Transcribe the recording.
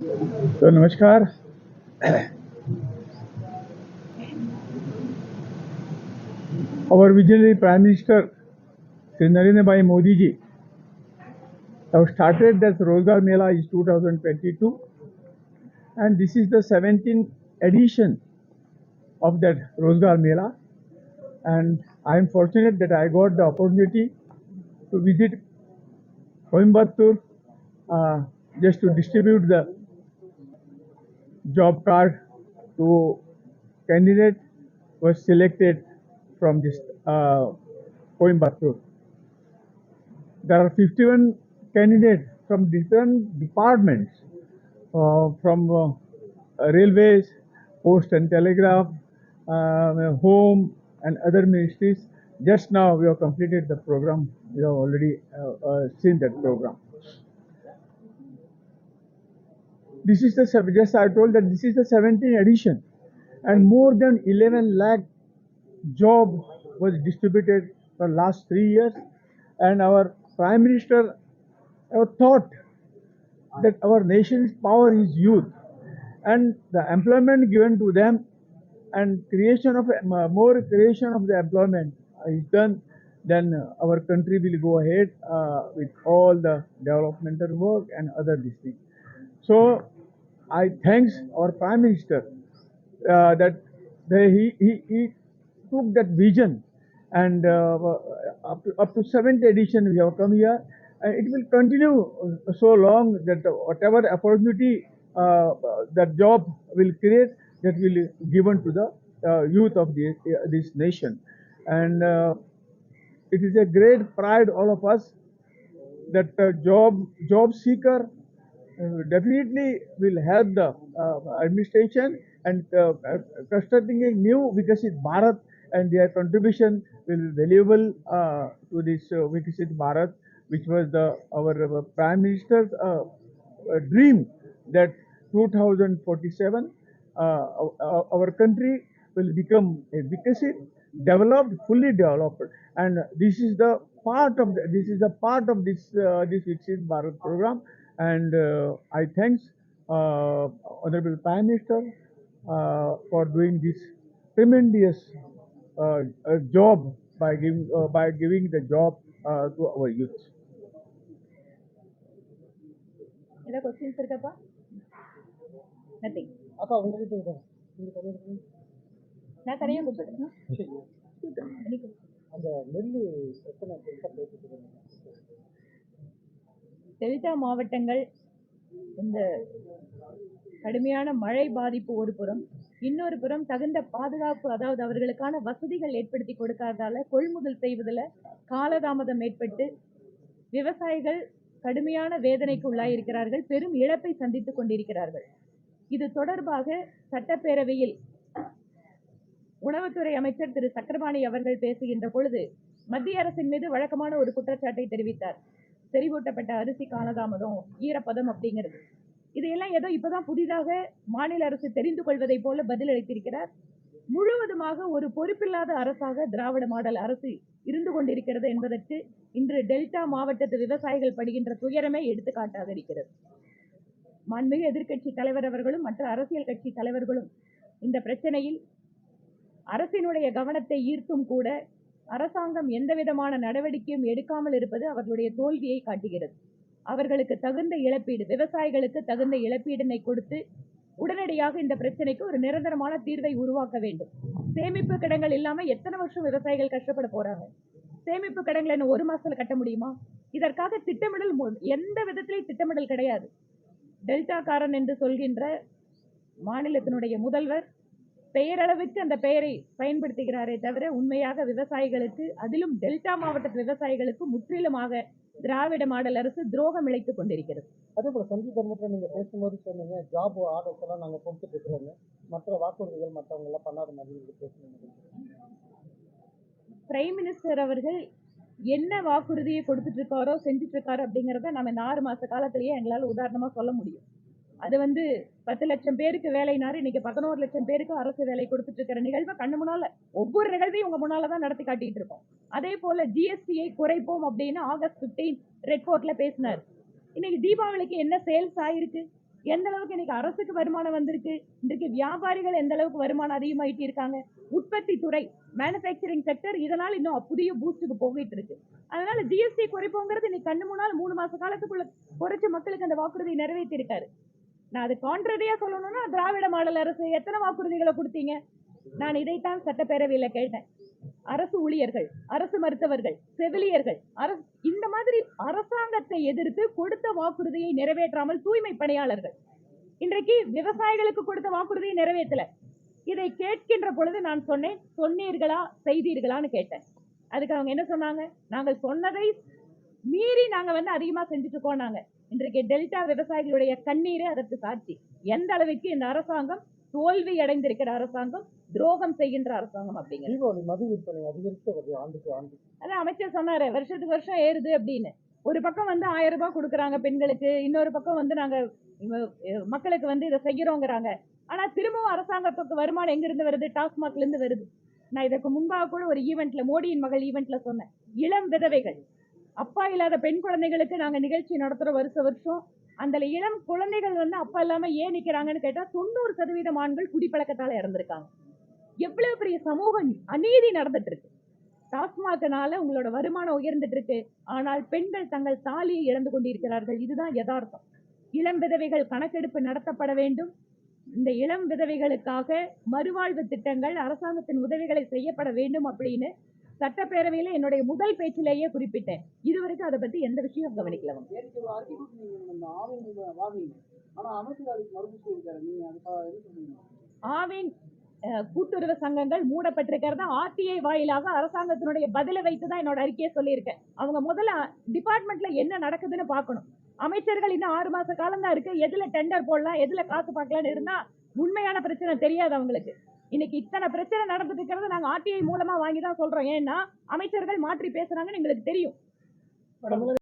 तो नमस्कार our visionary prime minister Sri Narendra Bhai Modi ji have started that Rozgar Mela is 2022 and this is the 17th edition of that Rozgar Mela and I am fortunate that I got the opportunity to visit Coimbatore uh, just to distribute the job card to candidate was selected from this uh, Coimbatore. There are 51 candidates from different departments, uh, from uh, railways, post and telegraph, uh, home, and other ministries. Just now we have completed the program. We have already uh, uh, seen that program. This is the just I told that this is the 17th edition, and more than 11 lakh job was distributed for last three years, and our prime minister have thought that our nation's power is youth, and the employment given to them, and creation of uh, more creation of the employment is done. Then uh, our country will go ahead uh, with all the developmental work and other these things. So I thanks our Prime Minister uh, that they, he, he, he took that vision and uh, up, to, up to seventh edition we have come here. And it will continue so long that whatever opportunity uh, that job will create that will be given to the uh, youth of the, this nation. And uh, it is a great pride all of us that uh, job job seeker uh, definitely will help the uh, administration and uh, uh, constructing a new Vikasit Bharat and their contribution will be valuable uh, to this uh, Vikasit Bharat, which was the our uh, Prime Minister's uh, uh, dream that 2047 uh, our, our country will become a Vikasit, developed, fully developed, and this is the part of the, this is a part of this uh, this Viksit Bharat program, and uh, I thanks uh, Honorable Prime Minister uh, for doing this tremendous uh, uh, job by giving uh, by giving the job uh, to our youth. ஏதாவது questions இருக்காப்பா nothing அப்பா உங்ககிட்ட இருக்கேன் நீங்க தனியா இருக்கீங்க நான் தனியாக கொடுத்துருக்கேன் சரி. அந்த நெல் எத்தனை பெருசாக போயிட்டு இருக்காங்க Delta மாவட்டங்கள் இந்த கடுமையான மழை பாதிப்பு ஒரு புறம் இன்னொரு புறம் தகுந்த பாதுகாப்பு அதாவது அவர்களுக்கான வசதிகள் ஏற்படுத்தி கொடுக்காததால கொள்முதல் செய்வதில் காலதாமதம் ஏற்பட்டு விவசாயிகள் கடுமையான வேதனைக்கு உள்ளாயிருக்கிறார்கள் பெரும் இழப்பை சந்தித்துக் கொண்டிருக்கிறார்கள். இது தொடர்பாக சட்டப்பேரவையில் உணவுத்துறை அமைச்சர் திரு. சக்கரபாணி அவர்கள் பேசுகின்ற பொழுது மத்திய அரசின் மீது வழக்கமான ஒரு குற்றச்சாட்டை தெரிவித்தார். செறிவூட்டப்பட்ட அரிசி காலதாமதம் ஈரப்பதம் அப்படிங்கிறது. இதையெல்லாம் ஏதோ இப்போதான் புதிதாக மாநில அரசு தெரிந்து கொள்வதை போல பதிலளித்திருக்கிறார். முழுவதுமாக ஒரு பொறுப்பில்லாத அரசாக திராவிட மாடல் அரசு இருந்து கொண்டிருக்கிறது என்பதற்கு இன்று டெல்டா மாவட்டத்து விவசாயிகள் படுகின்ற துயரமே எடுத்துக்காட்டாக இருக்கிறது. மாண்புமிகு எதிர்க்கட்சி தலைவர் அவர்களும் மற்ற அரசியல் கட்சி தலைவர்களும் இந்த பிரச்சனையில் அரசினுடைய கவனத்தை ஈர்த்தும் கூட அரசாங்கம் எந்தவிதமான நடவடிக்கையும் எடுக்காமல் இருப்பது அவர்களுடைய தோல்வியை காட்டுகிறது. அவர்களுக்கு தகுந்த இழப்பீடு விவசாயிகளுக்கு தகுந்த இழப்பீடினை கொடுத்து உடனடியாக இந்த பிரச்சனைக்கு ஒரு நிரந்தரமான தீர்வை உருவாக்க வேண்டும். சேமிப்பு கடன்கள் இல்லாமல் எத்தனை வருஷம் விவசாயிகள் கஷ்டப்பட போறாங்க? சேமிப்பு கிடங்களை இன்னும் ஒரு மாசத்துல கட்ட முடியுமா? இதற்காக திட்டமிடல் எந்த விதத்திலையும் திட்டமிடல் கிடையாது. டெல்டாக்காரன் என்று சொல்கின்ற மாநிலத்தினுடைய முதல்வர் பெயரளவுக்கு அந்த பெயரை பயன்படுத்துகிறாரே தவிர உண்மையாக விவசாயிகளுக்கு அதிலும் டெல்டா மாவட்ட விவசாயிகளுக்கு முற்றிலுமாக திராவிட மாடல் அரசு துரோகம் இழைத்துக் கொண்டிருக்கிறது. அதே போல் சந்தி தர்மத்தில் நீங்கள் பேசும்போது சொன்னீங்க ஜாப் ஆர்டர்ஸ் எல்லாம் நாங்கள் கொடுத்துட்டு இருக்கிறோங்க. மற்ற வாக்குறுதிகள் மற்றவங்க எல்லாம் பண்ணாத மாதிரி நீங்கள் பேசுனீங்க. பிரைம் மினிஸ்டர் அவர்கள் என்ன வாக்குறுதியை கொடுத்துட்டு இருக்காரோ செஞ்சுட்டு இருக்காரோ அப்படிங்கிறத நம்ம இந்த ஆறு மாச காலத்திலேயே எங்களால் உதாரணமா சொல்ல முடியும். அது வந்து பத்து லட்சம் பேருக்கு வேலைனாரு இன்னைக்கு பதினோரு லட்சம் பேருக்கு அரசு வேலை கொடுத்துட்டு இருக்கிற நிகழ்வை கண்ணு முன்னால ஒவ்வொரு நிகழ்வையும் உங்க முன்னால தான் நடத்தி காட்டிட்டு இருக்கோம். அதே போல ஜிஎஸ்டியை குறைப்போம் அப்படின்னு ஆகஸ்ட் 15 ரெட் கோர்ட்ல பேசினார். இன்னைக்கு தீபாவளிக்கு என்ன சேல்ஸ் ஆயிருக்கு? எந்த அளவுக்கு இன்னைக்கு அரசுக்கு வருமானம் வந்திருக்கு? இன்றைக்கு வியாபாரிகள் எந்த அளவுக்கு வருமானம் அதிகமாயிட்டு இருக்காங்க? உற்பத்தி துறை மேனுஃபேக்சரிங் செக்டர் இதனால் இன்னும் புதிய பூஸ்டுக்கு போயிட்டு இருக்கு. அதனால ஜிஎஸ்டி குறைப்போங்கிறது இன்னைக்கு கண்ணு முன்னால் மூணு மாச காலத்துக்குள்ள குறைச்சு மக்களுக்கு அந்த வாக்குறுதி நிறைவேற்றி இருக்காரு நான் அது கான்ட்ரடியா சொல்லணும்னா திராவிட மாடல் அரசு எத்தனை வாக்குறுதிகளை கொடுத்தீங்க? நான் இதைத்தான் சட்டப்பேரவையில் கேட்டேன். அரசு ஊழியர்கள் அரசு மருத்துவர்கள் செவிலியர்கள் அரசு இந்த மாதிரி அரசாங்கத்தை எதிர்த்து கொடுத்த வாக்குறுதியை நிறைவேற்றாமல் தூய்மை பணியாளர்கள். இன்றைக்கு விவசாயிகளுக்கு கொடுத்த வாக்குறுதியை நிறைவேற்றல. இதை கேட்கின்ற பொழுது நான் சொன்னேன் சொன்னீர்களா செய்தீர்களான்னு கேட்டேன். அதுக்கு அவங்க என்ன சொன்னாங்க? நாங்கள் சொன்னதை மீறி நாங்கள் வந்து அதிகமாக செஞ்சுட்டு இருக்கோம் நாங்கள் இன்றைக்கு டெல்டா விவசாயிகளுடைய கண்ணீரே அதற்கு சாட்சி. எந்த அளவுக்கு இந்த அரசாங்கம் தோல்வி அடைந்திருக்கிற அரசாங்கம் துரோகம் செய்கின்ற அரசாங்கம் அப்படிங்கிறது. மது விற்பனை அதிகரித்து ஆண்டுக்கு ஆண்டு. அதான் அமைச்சர் சொன்னாரு வருஷத்துக்கு வருஷம் ஏறுது அப்படின்னு. ஒரு பக்கம் வந்து ஆயிரம் ரூபாய் கொடுக்குறாங்க பெண்களுக்கு இன்னொரு பக்கம் வந்து நாங்க மக்களுக்கு வந்து இதை செய்யறோங்கிறாங்க. ஆனா திரும்பவும் அரசாங்கத்துக்கு வருமானம் எங்க இருந்து வருது? டாஸ்மாக்ல இருந்து வருது. நான் இதற்கு முன்பாக கூட ஒரு ஈவெண்ட்ல மோடியின் மகள் ஈவெண்ட்ல சொன்னேன். இளம் விதவைகள். அப்பா இல்லாத பெண் குழந்தைகளுக்கு நாங்கள் நிகழ்ச்சி நடத்துகிறோம் வருஷ வருஷம் அந்த இளம் குழந்தைகள் வந்து அப்பா இல்லாமல் ஏன் நிற்கிறாங்கன்னு கேட்டால் தொண்ணூறு சதவீதம் ஆண்கள் குடிப்பழக்கத்தால் இறந்துருக்காங்க. எவ்வளவு பெரிய சமூக அநீதி நடந்துட்டு இருக்கு டாஸ்மாகனால உங்களோட வருமானம் உயர்ந்துட்டு இருக்கு ஆனால் பெண்கள் தங்கள் தாலியை இழந்து கொண்டிருக்கிறார்கள். இதுதான் யதார்த்தம். இளம் விதவைகள் கணக்கெடுப்பு நடத்தப்பட வேண்டும். இந்த இளம் விதவைகளுக்காக மறுவாழ்வு திட்டங்கள் அரசாங்கத்தின் உதவிகளை செய்யப்பட வேண்டும் அப்படின்னு சட்டப்பேரவையில என்னுடைய முதல் பேச்சிலேயே குறிப்பிட்டேன். இதுவரைக்கும் அதை பத்தி எந்த விஷயம் கவனிக்கல ஆவின் கூட்டுறவு சங்கங்கள் மூடப்பட்டிருக்கிறத ஆர்டிஐ வாயிலாக அரசாங்கத்தினுடைய பதிலை வைத்து தான் என்னோட அறிக்கையை சொல்லியிருக்கேன். அவங்க முதல்ல டிபார்ட்மெண்ட்ல என்ன நடக்குதுன்னு பார்க்கணும். அமைச்சர்கள் இன்னும் ஆறு மாச காலம் தான் இருக்கு. எதுல டெண்டர் போடலாம் எதுல காசு பார்க்கலாம்னு இருந்தா உண்மையான பிரச்சனை தெரியாது அவங்களுக்கு. இன்னைக்கு இத்தனை பிரச்சனை நடந்துட்டு நாங்க ஆர்டிஐ மூலமா வாங்கி தான் சொல்றோம். ஏன்னா அமைச்சர்கள் மாற்றி பேசுறாங்கன்னு எங்களுக்கு தெரியும்.